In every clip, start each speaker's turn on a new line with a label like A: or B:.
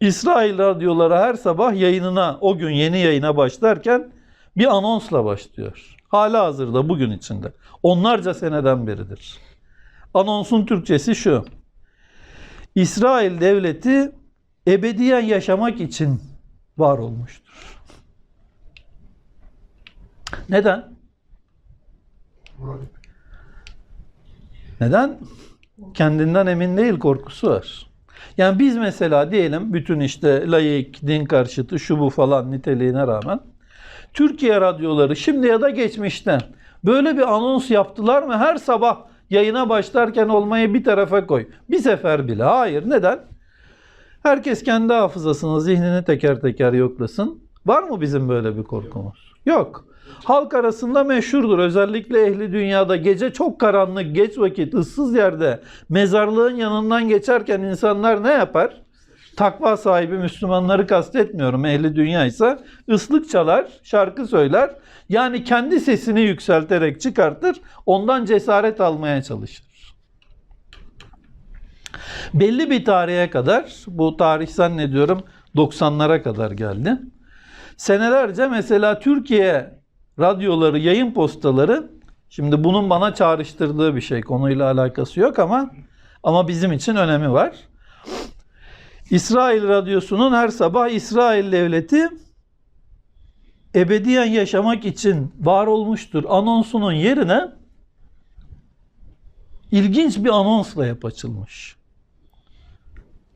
A: İsrail radyoları her sabah yayınına, o gün yeni yayına başlarken bir anonsla başlıyor. Hala hazırda bugün içinde. Onlarca seneden beridir. Anonsun Türkçesi şu. İsrail devleti ebediyen yaşamak için var olmuştur. Neden? Neden? Kendinden emin değil korkusu var. Yani biz mesela diyelim bütün işte layık, din karşıtı, şu bu falan niteliğine rağmen Türkiye radyoları şimdi ya da geçmişte böyle bir anons yaptılar mı her sabah yayına başlarken olmayı bir tarafa koy. Bir sefer bile. Hayır. Neden? Herkes kendi hafızasını, zihnini teker teker yoklasın. Var mı bizim böyle bir korkumuz? Yok. Halk arasında meşhurdur. Özellikle ehli dünyada gece çok karanlık, geç vakit, ıssız yerde mezarlığın yanından geçerken insanlar ne yapar? Takva sahibi Müslümanları kastetmiyorum. Ehli dünya ise ıslık çalar, şarkı söyler. Yani kendi sesini yükselterek çıkartır. Ondan cesaret almaya çalışır. Belli bir tarihe kadar, bu tarih zannediyorum 90'lara kadar geldi. Senelerce mesela Türkiye radyoları, yayın postaları, şimdi bunun bana çağrıştırdığı bir şey, konuyla alakası yok ama ama bizim için önemi var. İsrail radyosunun her sabah İsrail devleti ebediyen yaşamak için var olmuştur anonsunun yerine ilginç bir anonsla yap açılmış.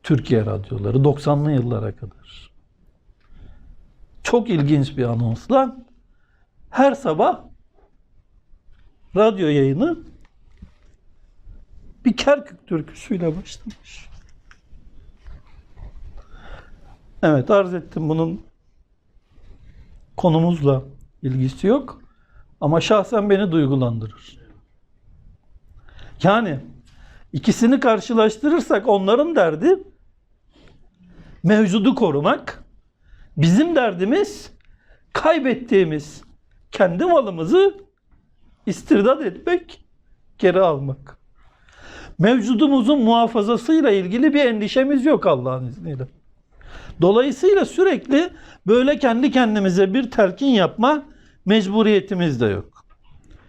A: Türkiye radyoları 90'lı yıllara kadar. Çok ilginç bir anonsla her sabah radyo yayını bir Kerkük türküsüyle başlamış. Evet arz ettim bunun konumuzla ilgisi yok. Ama şahsen beni duygulandırır. Yani ikisini karşılaştırırsak onların derdi mevcudu korumak. Bizim derdimiz kaybettiğimiz kendi malımızı istirdat etmek, geri almak. Mevcudumuzun muhafazasıyla ilgili bir endişemiz yok Allah'ın izniyle. Dolayısıyla sürekli böyle kendi kendimize bir telkin yapma mecburiyetimiz de yok.